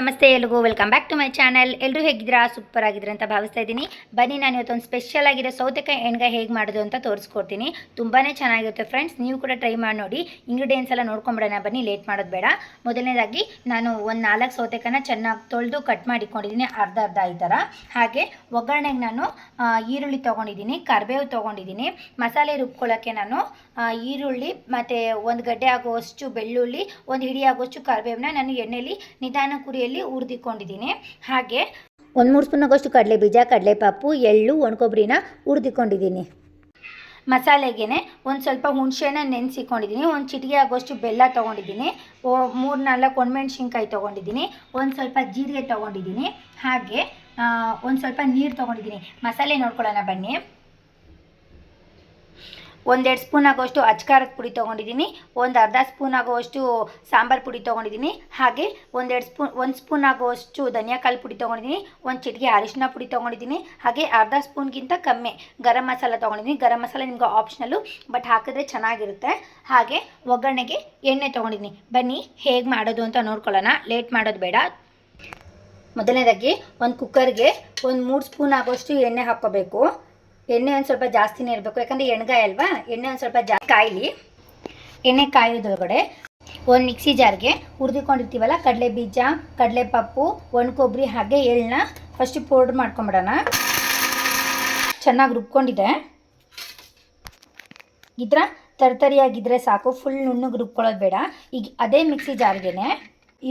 ನಮಸ್ತೆ, ಎಲ್ರಿಗೂ welcome back to my channel. ಎಲ್ಲರೂ ಹೇಗಿದ್ದೀರಾ? ಸೂಪರ್ ಆಗಿದ್ರೆ ಅಂತ ಭಾವಿಸ್ತಾ ಇದ್ದೀನಿ. ಬನ್ನಿ, ನಾನು ಇವತ್ತೊಂದು ಸ್ಪೆಷಲ್ ಆಗಿರೋ ಸೌತೆಕಾಯಿ ಎಣ್ಗಾಯಿ ಹೇಗೆ ಮಾಡೋದು ಅಂತ ತೋರಿಸ್ಕೊಡ್ತೀನಿ. ತುಂಬಾ ಚೆನ್ನಾಗಿರುತ್ತೆ ಫ್ರೆಂಡ್ಸ್ ನೀವು ಕೂಡ ಟ್ರೈ ಮಾಡಿ ನೋಡಿ. ಇಂಗ್ರೀಡಿಯೆಂಟ್ಸ್ ಎಲ್ಲ ನೋಡ್ಕೊಂಬಿಡೋಣ. ಬನ್ನಿ ಲೇಟ್ ಮಾಡೋದು ಬೇಡ. ಮೊದಲನೇದಾಗಿ ನಾನು ಒಂದು ನಾಲ್ಕು ಸೌತೆಕಾಯಿನ ಚೆನ್ನಾಗಿ ತೊಳೆದು ಕಟ್ ಮಾಡಿಕೊಂಡಿದ್ದೀನಿ. ಅರ್ಧ ಅರ್ಧ ಈ ಥರ. ಹಾಗೆ ಒಗ್ಗರಣೆಗೆ ನಾನು ಈರುಳ್ಳಿ ತೊಗೊಂಡಿದ್ದೀನಿ. ಕರಿಬೇವು ತೊಗೊಂಡಿದ್ದೀನಿ. ಮಸಾಲೆ ರುಬ್ಕೊಳ್ಳೋಕ್ಕೆ ನಾನು ಈರುಳ್ಳಿ ಮತ್ತು ಒಂದು ಗಡ್ಡೆ ಆಗುವಷ್ಟು ಬೆಳ್ಳುಳ್ಳಿ, ಒಂದು ಹಿಡಿ ಆಗುವಷ್ಟು ಕರಿಬೇವನ್ನ ನಾನು ಎಣ್ಣೆಯಲ್ಲಿ ನಿಧಾನ ಕುರಿಯಲ್ಲಿ ಹುರಿದಿಕೊಂಡಿದ್ದೀನಿ. ಹಾಗೆ ಒಂದು ಮೂರು ಸ್ಪೂನ್ ಆಗೋಷ್ಟು ಕಡಲೆ ಬೀಜ ಕಡಲೆ ಪಾಪು ಎಳ್ಳು ಒಣಕೊಬ್ಬರಿನ ಹುರಿದಿಕೊಂಡಿದ್ದೀನಿ. ಮಸಾಲೆಗೆ ಒಂದು ಸ್ವಲ್ಪ ಹುಣಸೆಹಣ್ಣ ನೆನೆಸಿಕೊಂಡಿದ್ದೀನಿ. ಒಂದು ಚಿಟಿಗೆ ಆಗೋಷ್ಟು ಬೆಲ್ಲ ತೊಗೊಂಡಿದ್ದೀನಿ. ಓ ಮೂರು ನಾಲ್ಕು ಒಣಮೆಣ್ಸಿನ್ಕಾಯಿ ತೊಗೊಂಡಿದ್ದೀನಿ. ಒಂದು ಸ್ವಲ್ಪ ಜೀರಿಗೆ ತೊಗೊಂಡಿದ್ದೀನಿ. ಹಾಗೆ ಒಂದು ಸ್ವಲ್ಪ ನೀರು ತೊಗೊಂಡಿದ್ದೀನಿ. ಮಸಾಲೆ ನೋಡ್ಕೊಳ್ಳೋಣ ಬನ್ನಿ. ಒಂದೆರಡು ಸ್ಪೂನ್ ಆಗೋಷ್ಟು ಅಚ್ಕಾರದ ಪುಡಿ ತೊಗೊಂಡಿದ್ದೀನಿ, ಒಂದು ಅರ್ಧ ಸ್ಪೂನ್ ಆಗುವಷ್ಟು ಸಾಂಬಾರು ಪುಡಿ ತೊಗೊಂಡಿದ್ದೀನಿ, ಹಾಗೆ ಒಂದೆರಡು ಸ್ಪೂನ್, ಒಂದು ಸ್ಪೂನ್ ಆಗುವಷ್ಟು ಧನಿಯಾಕಾಳು ಪುಡಿ ತೊಗೊಂಡಿದ್ದೀನಿ, ಒಂದು ಚಿಟಿಕೆ ಅರಿಶಿನ ಪುಡಿ ತೊಗೊಂಡಿದ್ದೀನಿ, ಹಾಗೆ ಅರ್ಧ ಸ್ಪೂನ್ಗಿಂತ ಕಮ್ಮಿ ಗರಂ ಮಸಾಲ ತೊಗೊಂಡಿದ್ದೀನಿ. ಗರಂ ಮಸಾಲ ನಿಮ್ಗೆ ಆಪ್ಷನಲ್ಲು ಬಟ್ ಹಾಕಿದ್ರೆ ಚೆನ್ನಾಗಿರುತ್ತೆ. ಹಾಗೆ ಒಗ್ಗರಣೆಗೆ ಎಣ್ಣೆ ತೊಗೊಂಡಿದ್ದೀನಿ. ಬನ್ನಿ ಹೇಗೆ ಮಾಡೋದು ಅಂತ ನೋಡ್ಕೊಳ್ಳೋಣ. ಲೇಟ್ ಮಾಡೋದು ಬೇಡ. ಮೊದಲನೇದಾಗಿ ಒಂದು ಕುಕ್ಕರ್ಗೆ ಒಂದು ಮೂರು ಸ್ಪೂನ್ ಆಗೋಷ್ಟು ಎಣ್ಣೆ ಹಾಕ್ಕೋಬೇಕು. ಎಣ್ಣೆ ಒಂದು ಸ್ವಲ್ಪ ಜಾಸ್ತಿನೇ ಇರಬೇಕು, ಯಾಕಂದರೆ ಎಣ್ಗಾಯಿ ಅಲ್ವಾ? ಎಣ್ಣೆ ಒಂದು ಸ್ವಲ್ಪ ಜಾಸ್ತಿ ಕಾಯಿಲಿ. ಎಣ್ಣೆ ಕಾಯೋದ್ರೊಳಗಡೆ ಒಂದು ಮಿಕ್ಸಿ ಜಾರ್ಗೆ ಹುರಿದುಕೊಂಡಿರ್ತೀವಲ್ಲ ಕಡಲೆ ಬೀಜ ಕಡಲೆ ಪಪ್ಪು ಒಣ ಕೊಬ್ಬರಿ ಹಾಗೆ ಎಳ್ಳನ್ನ ಫಸ್ಟು ಪೌಡ್ರ್ ಮಾಡ್ಕೊಂಬಿಡೋಣ. ಚೆನ್ನಾಗಿ ರುಬ್ಕೊಂಡಿದೆ ಈ ಥರ ತರ್ತರಿಯಾಗಿದ್ದರೆ ಸಾಕು ಫುಲ್ ನುಣ್ಣಗೆ ರುಬ್ಕೊಳ್ಳೋದು ಬೇಡ. ಈಗ ಅದೇ ಮಿಕ್ಸಿ ಜಾರ್ಗೆನೆ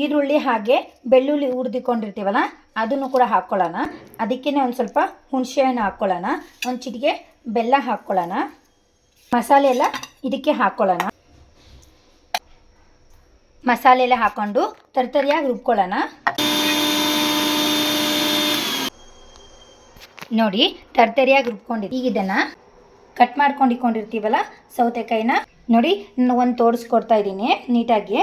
ಈರುಳ್ಳಿ ಹಾಗೆ ಬೆಳ್ಳುಳ್ಳಿ ಉರಿದಿಕೊಂಡಿರ್ತೀವಲ್ಲ ಅದನ್ನು ಕೂಡ ಹಾಕ್ಕೊಳ್ಳೋಣ ಅದಕ್ಕೇ ಒಂದು ಸ್ವಲ್ಪ ಹುಣಸೆ ಹಣ್ಣು ಹಾಕ್ಕೊಳ್ಳೋಣ ಒಂದು ಚಿಟಿಗೆ ಬೆಲ್ಲ ಹಾಕ್ಕೊಳ್ಳೋಣ ಮಸಾಲೆ ಎಲ್ಲ ಇದಕ್ಕೆ ಹಾಕ್ಕೊಳ್ಳೋಣ ಮಸಾಲೆ ಎಲ್ಲ ಹಾಕ್ಕೊಂಡು ತರತರಿಯಾಗಿ ರುಬ್ಕೊಳ್ಳೋಣ. ನೋಡಿ ತರ್ತರಿಯಾಗಿ ರುಬ್ಕೊಂಡಿದ್ದು ಈಗ ಇದನ್ನು ಕಟ್ ಮಾಡ್ಕೊಂಡು ಇಟ್ಕೊಂಡಿರ್ತೀವಲ್ಲ ಸೌತೆಕಾಯಿನ. ನೋಡಿ ನಾನು ಒಂದು ತೋರಿಸ್ಕೊಡ್ತಾ ಇದ್ದೀನಿ ನೀಟಾಗಿ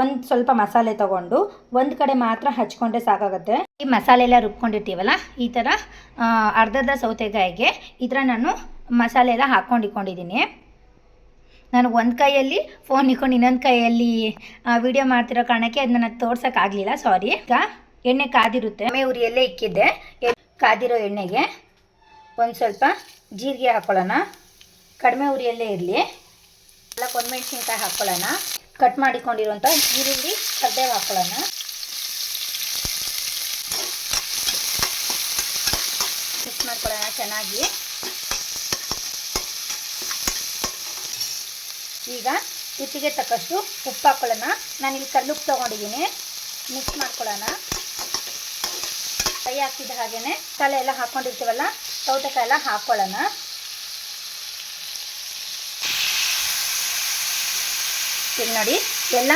ಒಂದು ಸ್ವಲ್ಪ ಮಸಾಲೆ ತಗೊಂಡು ಒಂದು ಕಡೆ ಮಾತ್ರ ಹಚ್ಕೊಂಡ್ರೆ ಸಾಕಾಗುತ್ತೆ. ಈ ಮಸಾಲೆ ಎಲ್ಲ ರುಬ್ಕೊಂಡಿರ್ತೀವಲ್ಲ, ಈ ಥರ ಅರ್ಧದ ಸೌತೆಕಾಯಿಗೆ ಈ ಥರ ನಾನು ಮಸಾಲೆ ಎಲ್ಲ ಹಾಕ್ಕೊಂಡು ನಾನು ಒಂದು ಕೈಯಲ್ಲಿ ಫೋನ್ ಇಟ್ಕೊಂಡು ಇನ್ನೊಂದು ಕೈಯಲ್ಲಿ ವಿಡಿಯೋ ಮಾಡ್ತಿರೋ ಕಾರಣಕ್ಕೆ ಅದು ನನಗೆ ತೋರ್ಸೋಕ್ಕಾಗಲಿಲ್ಲ ಸಾರಿ ಈಗ ಎಣ್ಣೆ ಕಾದಿರುತ್ತೆ. ಮೇ ಉರಿಯಲ್ಲೇ ಇಕ್ಕಿದ್ದೆ. ಕಾದಿರೋ ಎಣ್ಣೆಗೆ ಒಂದು ಸ್ವಲ್ಪ ಜೀರಿಗೆ ಹಾಕ್ಕೊಳ್ಳೋಣ ಕಡಿಮೆ ಉರಿಯಲ್ಲೇ ಇರಲಿ. ಎಲ್ಲ ಮೆಣಸಿನ್ಕಾಯಿ ಹಾಕ್ಕೊಳ್ಳೋಣ ಕಟ್ ಮಾಡಿಕೊಂಡಿರುವಂಥ ಈರುಳ್ಳಿ ಕಡ್ಡೆ ಹಾಕೊಳ್ಳೋಣ ಮಿಕ್ಸ್ ಮಾಡ್ಕೊಳ್ಳೋಣ ಚೆನ್ನಾಗಿ. ಈಗ ರುಚಿಗೆ ತಕ್ಕಷ್ಟು ಉಪ್ಪು ಹಾಕೊಳ್ಳೋಣ. ನಾನು ಇಲ್ಲಿ ಕಲ್ಲುಪ್ಪು ತೊಗೊಂಡಿದ್ದೀನಿ. ಮಿಕ್ಸ್ ಮಾಡ್ಕೊಳ್ಳೋಣ. ಕೈ ಹಾಕಿದ ಹಾಗೆಯೇ ತಲೆ ಎಲ್ಲ ಹಾಕ್ಕೊಂಡಿರ್ತೀವಲ್ಲ ಸೌತೆಕಾಯಿ ಎಲ್ಲ ಹಾಕ್ಕೊಳ್ಳೋಣ ಈಗ ನೋಡಿ, ಎಲ್ಲ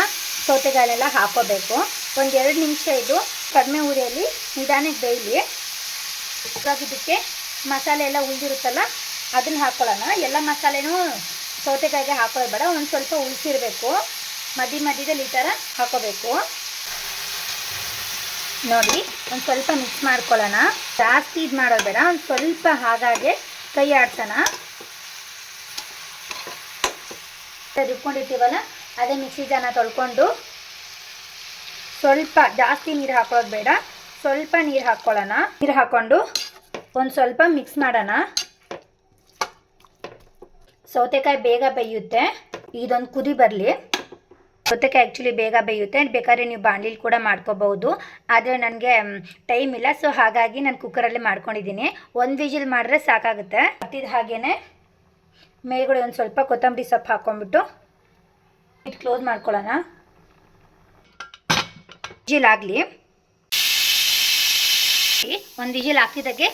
ಸೌತೆಕಾಯೆಲ್ಲ ಹಾಕೋಬೇಕು. ಒಂದು ಎರಡು ನಿಮಿಷ ಇದು ಕಡಿಮೆ ಉರಿಯಲ್ಲಿ ನಿಧಾನಕ್ಕೆ ಬೇಯಲಿ. ಇದಕ್ಕೆ ಮಸಾಲೆ ಎಲ್ಲ ಉಳಿದಿರುತ್ತಲ್ಲ, ಅದನ್ನ ಹಾಕ್ಕೊಳ್ಳೋಣ ಎಲ್ಲ ಮಸಾಲೆನೂ ಸೌತೆಕಾಯಿಗೆ ಹಾಕೋಬೇಡ ಬೇಡ, ಒಂದು ಸ್ವಲ್ಪ ಉಳಿಸಿರಬೇಕು. ಮಧ್ಯ ಮಧ್ಯದಲ್ಲಿ ಈ ಥರ ಹಾಕೋಬೇಕು. ನೋಡಿ, ಒಂದು ಸ್ವಲ್ಪ ಮಿಕ್ಸ್ ಮಾಡ್ಕೊಳ್ಳೋಣ. ಜಾಸ್ತಿ ಇದು ಮಾಡೋದು ಬೇಡ, ಒಂದು ಸ್ವಲ್ಪ ಹಾಗಾಗೆ ಕೈ ಆಡ್ಸೋಣ ರುಬ್ಕೊಂಡಿರ್ತೀವಲ್ಲ ಅದೇ ಮಿಕ್ಸಿ ಜಾನ ತೊಳ್ಕೊಂಡು ಸ್ವಲ್ಪ ಜಾಸ್ತಿ ನೀರು ಹಾಕೋದು ಬೇಡ. ಸ್ವಲ್ಪ ನೀರು ಹಾಕ್ಕೊಳ್ಳೋಣ ನೀರು ಹಾಕ್ಕೊಂಡು ಒಂದು ಸ್ವಲ್ಪ ಮಿಕ್ಸ್ ಮಾಡೋಣ. ಸೌತೆಕಾಯಿ ಬೇಗ ಬೇಯುತ್ತೆ. ಇದೊಂದು ಕುದಿ ಬರಲಿ. ಸೌತೆಕಾಯಿ ಆ್ಯಕ್ಚುಲಿ ಬೇಗ ಬೇಯುತ್ತೆ. ಬೇಕಾದ್ರೆ ನೀವು ಬಾಣಲಿಲಿ ಕೂಡ ಮಾಡ್ಕೋಬಹುದು. ಆದರೆ ನನಗೆ ಟೈಮ್ ಇಲ್ಲ. ಸೊ ಹಾಗಾಗಿ ನಾನು ಕುಕ್ಕರಲ್ಲಿ ಮಾಡ್ಕೊಂಡಿದ್ದೀನಿ ಒಂದು ವಿಜಿಲ್ ಮಾಡಿದ್ರೆ ಸಾಕಾಗುತ್ತೆ. ಹತ್ತಿದ ಹಾಗೇ ಮೇಲ್ಗಡೆ ಒಂದು ಸ್ವಲ್ಪ ಕೊತ್ತಂಬರಿ ಸೊಪ್ಪು ಹಾಕ್ಕೊಂಬಿಟ್ಟು ಇಟ್ಟು ಕ್ಲೋಸ್ ಮಾಡ್ಕೊಳ್ಳೋಣ. ಆಗಲಿ. ಒಂದು ವಿಜಿಲ್ ಹಾಕಿದಾಗೆ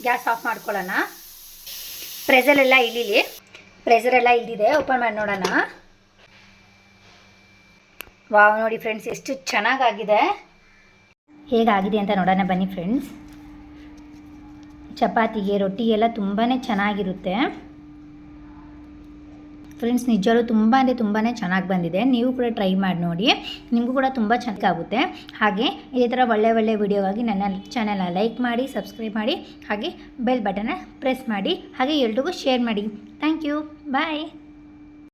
ಗ್ಯಾಸ್ ಆಫ್ ಮಾಡ್ಕೊಳ್ಳೋಣ. ಪ್ರೆಸರೆಲ್ಲ ಇಳಿಲಿ. ಪ್ರೆಸರೆಲ್ಲ ಇಳಿದಿದೆ ಓಪನ್ ಮಾಡಿ ನೋಡೋಣ. ವಾವ್ ನೋಡಿ ಫ್ರೆಂಡ್ಸ್ ಎಷ್ಟು ಚೆನ್ನಾಗಾಗಿದೆ. ಹೇಗಾಗಿದೆ ಅಂತ ನೋಡೋಣ ಬನ್ನಿ ಫ್ರೆಂಡ್ಸ್ ಚಪಾತಿಗೆ, ರೊಟ್ಟಿಗೆಲ್ಲ ತುಂಬಾ ಚೆನ್ನಾಗಿರುತ್ತೆ. ಫ್ರೆಂಡ್ಸ್ ನಿಜವೂ ತುಂಬ ಅಂದರೆ ತುಂಬಾ ಚೆನ್ನಾಗಿ ಬಂದಿದೆ. ನೀವು ಕೂಡ ಟ್ರೈ ಮಾಡಿ ನೋಡಿ. ನಿಮಗೂ ಕೂಡ ತುಂಬ ಚೆನ್ನಾಗುತ್ತೆ ಹಾಗೆ ಇದೇ ಥರ ಒಳ್ಳೆ ಒಳ್ಳೆ ವಿಡಿಯೋಗಾಗಿ ನನ್ನ ಚಾನಲ್ನ ಲೈಕ್ ಮಾಡಿ ಸಬ್ಸ್ಕ್ರೈಬ್ ಮಾಡಿ, ಹಾಗೆ ಬೆಲ್ ಬಟನ್ನ ಪ್ರೆಸ್ ಮಾಡಿ, ಹಾಗೆ ಎಲ್ರಿಗೂ ಶೇರ್ ಮಾಡಿ. Thank you bye